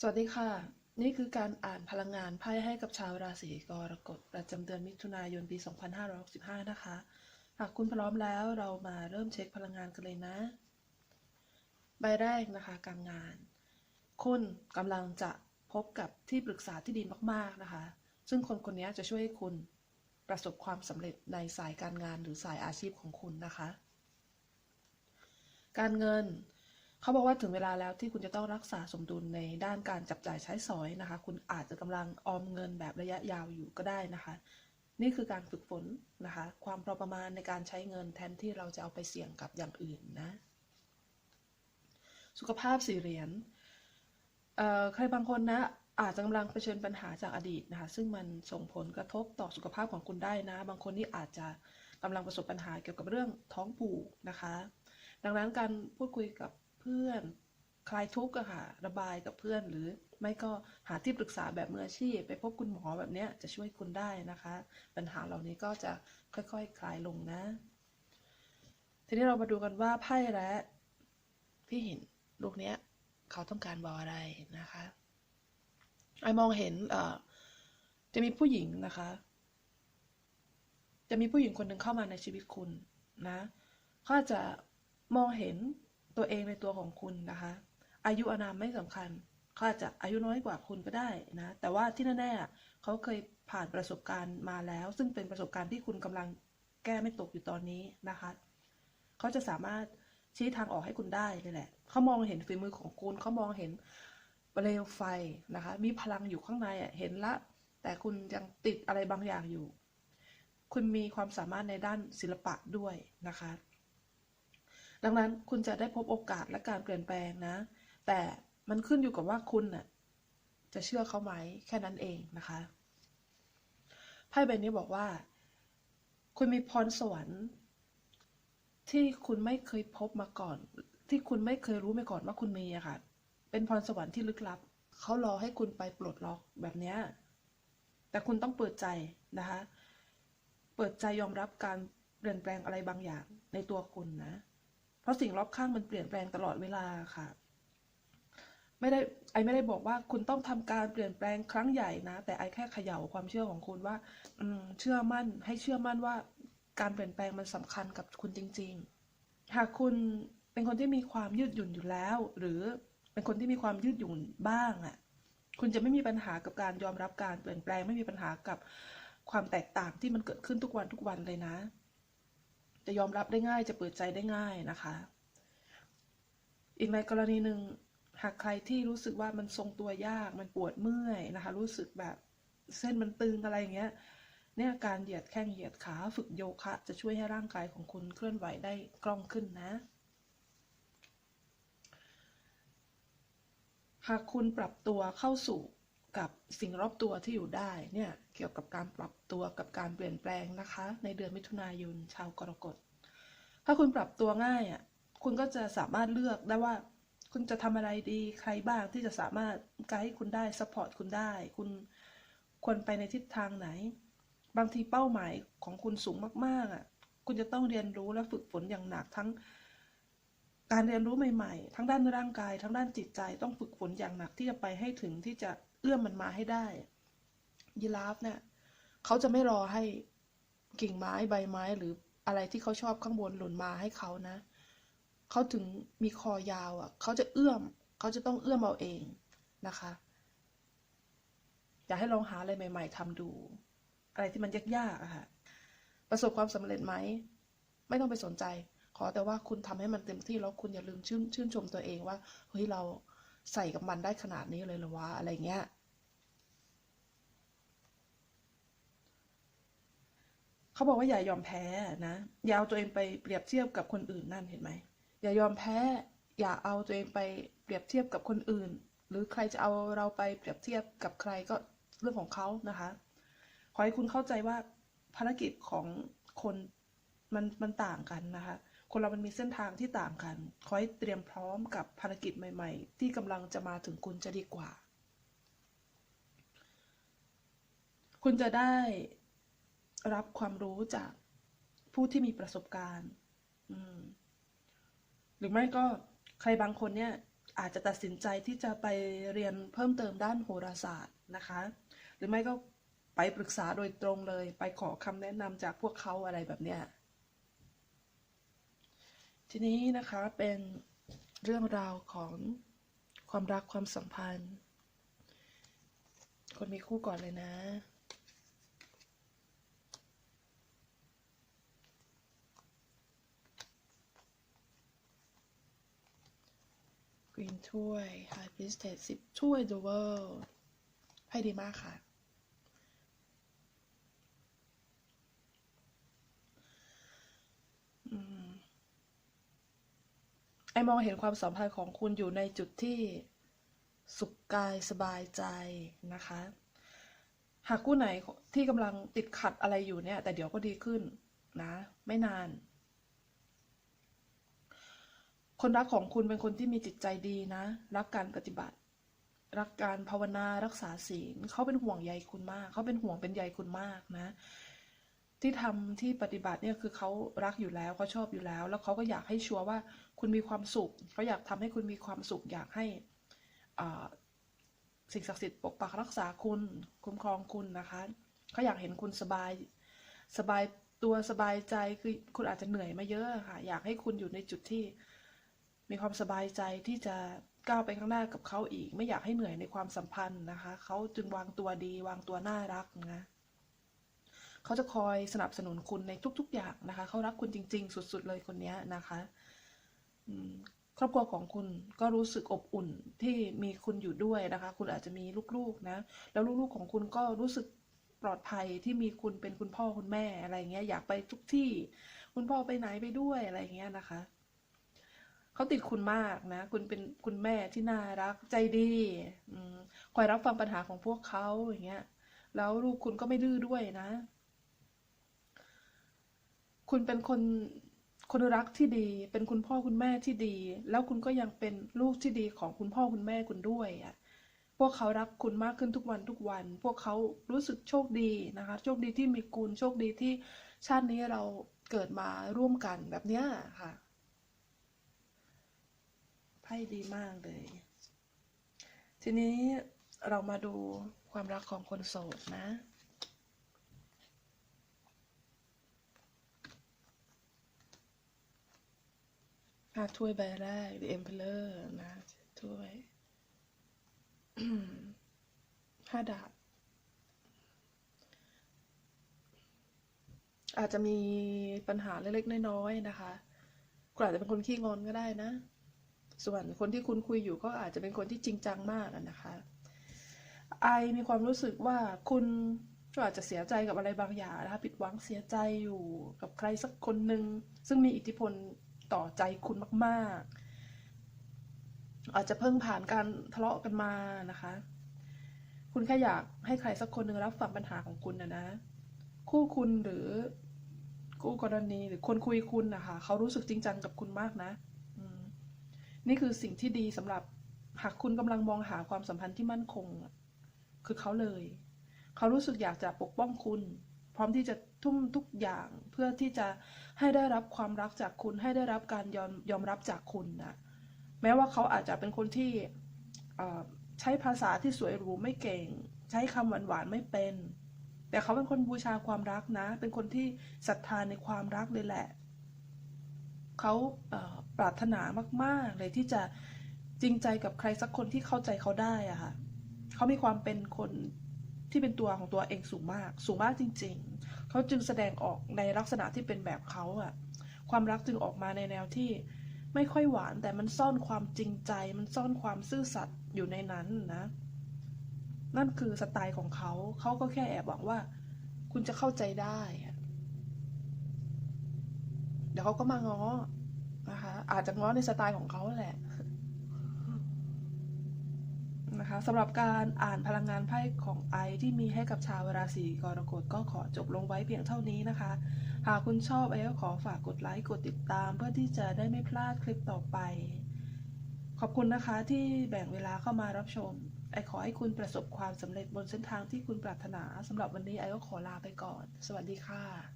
สวัสดีค่ะ นี่คือการอ่านพลังงานไพ่ให้กับชาวราศีกรกฎประจำเดือนมิถุนายนปี 2565 นะคะ หากคุณพร้อมแล้วเรามาเริ่มเช็คพลังงานกันเลยนะ ใบแรกนะคะ การงาน คุณกำลังจะพบกับที่ปรึกษาที่ดีมากๆนะคะ ซึ่งคนคนนี้จะช่วยให้คุณประสบความสำเร็จในสายการงานหรือสายอาชีพของคุณนะคะ การเงิน เขาบอกว่าถึงเวลาแล้วที่คุณจะต้องรักษาสมดุลในด้านการจับจ่ายใช้สอยนะคะ คุณอาจจะกำลังออมเงินแบบระยะยาวอยู่ก็ได้นะคะ นี่คือการฝึกฝนนะคะ ความพอประมาณในการใช้เงินแทนที่เราจะเอาไปเสี่ยงกับอย่างอื่นนะ สุขภาพสี่เหรียญใครบางคนนะอาจจะกำลังเผชิญปัญหาจากอดีตนะคะ ซึ่งมันส่งผลกระทบต่อสุขภาพของคุณได้นะ บางคนนี่อาจจะกำลังประสบปัญหาเกี่ยวกับเรื่องท้องผูกนะคะ ดังนั้นการพูดคุยกับ พื่อน คลายทุกข์อะค่ะ ระบายกับเพื่อนหรือไม่ก็หาที่ปรึกษาแบบมืออาชีพ ไปพบคุณหมอแบบเนี้ยจะช่วยคุณได้นะคะ ปัญหาเหล่านี้ก็จะค่อยๆคคลายลงนะ ทีนี้เรามาดูกันว่าไพ่และพี่เห็นลูกเนี้ยเขาต้องการบอกอะไรนะคะไอมองเห็นเอ่อจะมีผู้หญิงนะคะ จะมีผู้หญิงคนหนึ่งเข้ามาในชีวิตคุณนะเขาอาจะมองเห็น ตัวเองในตัวของคุณนะคะ อายุอานามไม่สำคัญเขาอาจจะอายุน้อยกว่าคุณก็ได้นะ แต่ว่าที่แน่ๆเขาเคยผ่านประสบการณ์มาแล้ว ซึ่งเป็นประสบการณ์ที่คุณกำลังแก้ไม่ตกอยู่ตอนนี้นะคะเขาจะสามารถชี้ทางออกให้คุณได้เลยแหละ เขามองเห็นฝีมือของคุณ เขามองเห็นเปลวไฟนะคะ มีพลังอยู่ข้างในอะ เห็นละ แต่คุณยังติดอะไรบางอย่างอยู่ คุณมีความสามารถในด้านศิลปะด้วยนะคะ ดังนั้นคุณจะได้พบโอกาสและการเปลี่ยนแปลงนะ แต่มันขึ้นอยู่กับว่าคุณน่ะจะเชื่อเขาไหมแค่นั้นเองนะคะไพ่ใบนี้บอกว่า คุณมีพรสวรรค์ที่คุณไม่เคยพบมาก่อน ที่คุณไม่เคยรู้มาก่อนว่าคุณมีอะค่ะ เป็นพรสวรรค์ที่ลึกลับเขารอให้คุณไปปลดล็อกแบบเนี้ยแต่คุณต้องเปิดใจนะคะ เปิดใจยอมรับการเปลี่ยนแปลงอะไรบางอย่างในตัวคุณนะ เพราะสิ่งรอบข้างมันเปลี่ยนแปลงตลอดเวลาค่ะไม่ได้ไอไม่ได้บอกว่าคุณต้องทำการเปลี่ยนแปลงครั้งใหญ่นะ แต่ไอแค่เขย่าความเชื่อของคุณว่า อืมเชื่อมั่นให้เชื่อมั่นว่าการเปลี่ยนแปลงมันสำคัญกับคุณจริง ๆ หากคุณเป็นคนที่มีความยืดหยุ่นอยู่แล้ว หรือเป็นคนที่มีความยืดหยุ่นบ้างอะ่ะ คุณจะไม่มีปัญหากับการยอมรับการเปลี่ยนแปลงไม่มีปัญหากับความแตกต่างที่มันเกิดขึ้นทุกวันทุกวันเลยนะ จะยอมรับได้ง่ายจะเปิดใจได้ง่ายนะคะ อีกในกรณีหนึ่งหากใครที่รู้สึกว่ามันทรงตัวยากมันปวดเมื่อยนะคะ รู้สึกแบบเส้นมันตึงอะไรอย่างเงี้ยเนี่ยการเหยียดแข้งเหยียดขาฝึกโยคะจะช่วยให้ร่างกายของคุณเคลื่อนไหวได้คล่องขึ้นนะ หากคุณปรับตัวเข้าสู่ กับสิ่งรอบตัวที่อยู่ได้เนี่ยเกี่ยวกับการปรับตัวกับการเปลี่ยนแปลงนะคะ ในเดือนมิถุนายนชาวกรกฎ ถ้าคุณปรับตัวง่ายอะคุณก็จะสามารถเลือกได้ว่า คุณจะทำอะไรดีใครบ้างที่จะสามารถไกด์คุณได้ซัพพอร์ตคุณได้ คุณควรไปในทิศทางไหน บางทีเป้าหมายของคุณสูงมากๆอะคุณจะต้องเรียนรู้และฝึกฝนอย่างหนักทั้ง การเรียนรู้ใหม่ ๆ ทั้งด้านร่างกาย ทั้งด้านจิตใจต้องฝึกฝนอย่างหนักที่จะไปให้ถึงที่จะเอื้อมมันมาให้ได้ ยีราฟเนี่ยเขาจะไม่รอให้กิ่งไม้ใบไม้หรืออะไรที่เขาชอบข้างบนหล่นมาให้เขานะ เขาถึงมีคอยาวอะ เขาจะเอื้อม เขาจะต้องเอื้อมเอาเองนะคะ อยากให้ลองหาอะไรใหม่ ๆทำดู อะไรที่มันยากๆอะค่ะ ประสบความสำเร็จไหม ไม่ต้องไปสนใจ ขอแต่ว่าคุณทำให้มันเต็มที่แล้วคุณอย่าลืมชื่นชื่นชมตัวเองว่าเฮ้ยเราใส่กับมันได้ขนาดนี้เลยหรอวะอะไรเงี้ยเขาบอกว่าอย่ายอมแพ้นะอย่าเอาตัวเองไปเปรียบเทียบกับคนอื่นนั่นเห็นไหมอย่ายอมแพ้ อย่าเอาตัวเองไปเปรียบเทียบกับคนอื่น หรือใครจะเอาเราไปเปรียบเทียบกับใครก็เรื่องของเขานะคะ ขอให้คุณเข้าใจว่าภารกิจของคนมันมันต่างกันนะคะ คนเรามันมีเส้นทางที่ต่างกัน ขอให้เตรียมพร้อมกับภารกิจใหม่ ๆ ที่กำลังจะมาถึงคุณจะดีกว่า คุณจะได้รับความรู้จากผู้ที่มีประสบการณ์หรือไม่ก็ใครบางคนเนี่ยอาจจะตัดสินใจที่จะไปเรียนเพิ่มเติมด้านโหราศาสตร์นะคะ หรือไม่ก็ไปปรึกษาโดยตรงเลย ไปขอคำแนะนำจากพวกเขาอะไรแบบเนี้ย ทีนี้นะคะเป็นเรื่องราวของความรักความสัมพันธ์ คนมีคู่ก่อนเลยนะ กรีนถ้วย High Priestess สิบถ้วย The World ไพ่ดีมากค่ะ ไอมองเห็นความสัมพันธ์ของคุณอยู่ในจุดที่สุขกายสบายใจนะคะ หากคู่ไหนที่กำลังติดขัดอะไรอยู่เนี่ย แต่เดี๋ยวก็ดีขึ้นนะ ไม่นาน คนรักของคุณเป็นคนที่มีจิตใจดีนะ รักการปฏิบัติ รักการภาวนารักษาศีลเขาเป็นห่วงใยคุณมาก เขาเป็นห่วงเป็นใยคุณมากนะ ที่ทำที่ปฏิบัติเนี่ยคือเขารักอยู่แล้วเขาชอบอยู่แล้ว แล้วเขาก็อยากให้ชัวร์ว่าคุณมีความสุขเขาอยากทำให้คุณมีความสุข อยากให้สิ่งศักดิ์สิทธิ์ปกปักรักษาคุณคุ้มครองคุณนะคะเขาอยากเห็นคุณสบายสบายตัวสบายใจคือคุณอาจจะเหนื่อยมาเยอะค่ะ อยากให้คุณอยู่ในจุดที่มีความสบายใจที่จะก้าวไปข้างหน้ากับเขาอีก ไม่อยากให้เหนื่อยในความสัมพันธ์นะคะเขาจึงวางตัวดีวางตัวน่ารักนะ เขาจะคอยสนับสนุนคุณในทุก ๆ อย่างนะคะ เขารักคุณจริง ๆ สุด ๆ เลยคนนี้นะคะครอบครัวของคุณก็รู้สึกอบอุ่นที่มีคุณอยู่ด้วยนะคะ คุณอาจจะมีลูกๆนะ แล้วลูกๆของคุณก็รู้สึกปลอดภัยที่มีคุณเป็นคุณพ่อคุณแม่อะไรเงี้ย อยากไปทุกที่ คุณพ่อไปไหนไปด้วยอะไรเงี้ยนะคะเขาติดคุณมากนะ คุณเป็นคุณแม่ที่น่ารักใจดีอคอยรับฟังปัญหาของพวกเขาอย่างเงี้ย แล้วลูกคุณก็ไม่ดื้อด้วยนะ คุณเป็นคนคนรักที่ดี เป็นคุณพ่อคุณแม่ที่ดี แล้วคุณก็ยังเป็นลูกที่ดีของคุณพ่อคุณแม่คุณด้วยอะพวกเขารักคุณมากขึ้นทุกวันทุกวัน พวกเขารู้สึกโชคดีนะคะ โชคดีที่มีคุณ โชคดีที่ชาตินี้เราเกิดมาร่วมกันแบบเนี้ยค่ะ ไพ่ดีมากเลย ทีนี้เรามาดูความรักของคนโสดนะ อะถ้วยใบแรก The Emperor นะถ้วยห้าดาบ อาจจะมีปัญหาเล็กๆน้อยๆนะคะคุณอาจจะเป็นคนขี้งอนก็ได้นะ ส่วนคนที่คุณคุยอยู่ก็อาจจะเป็นคนที่จริงจังมากนะคะไอมีความรู้สึกว่าคุณก็อาจจะเสียใจกับอะไรบางอย่างนะคะผิดหวังเสียใจอยู่กับใครสักคนหนึ่งซึ่งมีอิทธิพล ต่อใจคุณมากๆ อาจจะเพิ่งผ่านการทะเลาะกันมานะคะ คุณแค่อยากให้ใครสักคนหนึ่งรับฟังปัญหาของคุณนะนะ คู่คุณหรือคู่กรณีหรือคนคุยคุณนะคะเขารู้สึกจริงจังกับคุณมากนะนี่คือสิ่งที่ดีสำหรับหากคุณกำลังมองหาความสัมพันธ์ที่มั่นคง คือเขาเลย เขารู้สึกอยากจะปกป้องคุณ พร้อมที่จะ ทุ่มทุกอย่างเพื่อที่จะให้ได้รับความรักจากคุณ ให้ได้รับการยอมยอมรับจากคุณนะแม้ว่าเขาอาจจะเป็นคนที่ใช้ภาษาที่สวยหรูไม่เก่ง ใช้คำหวานๆไม่เป็น แต่เขาเป็นคนบูชาความรักนะ เป็นคนที่ศรัทธาในความรักเลยแหละ เขาเปรารถนามากๆเลยที่จะจริงใจกับใครสักคนที่เข้าใจเขาได้อะค่ะเขามีความเป็นคนที่เป็นตัวของตัวเองสูงมาก สูงมากจริง ๆ เขาจึงแสดงออกในลักษณะที่เป็นแบบเขาอะความรักจึงออกมาในแนวที่ไม่ค่อยหวานแต่มันซ่อนความจริงใจ มันซ่อนความซื่อสัตย์อยู่ในนั้นนะ นั่นคือสไตล์ของเขาเขาก็แค่แอบหวังว่า คุณจะเข้าใจได้ เดี๋ยวเขาก็มาง้อนะคะอาจจะง้อในสไตล์ของเขาแหละ นะคะสำหรับการอ่านพลังงานไพ่ของไอที่มีให้กับชาวราศีกรกฎก็ขอจบลงไว้เพียงเท่านี้นะคะ หากคุณชอบไอก็ขอฝากกดไลค์กดติดตาม เพื่อที่จะได้ไม่พลาดคลิปต่อไป ขอบคุณนะคะที่แบ่งเวลาเข้ามารับชม ไอขอให้คุณประสบความสำเร็จบนเส้นทางที่คุณปรารถนาสำหรับวันนี้ไอก็ขอลาไปก่อน สวัสดีค่ะ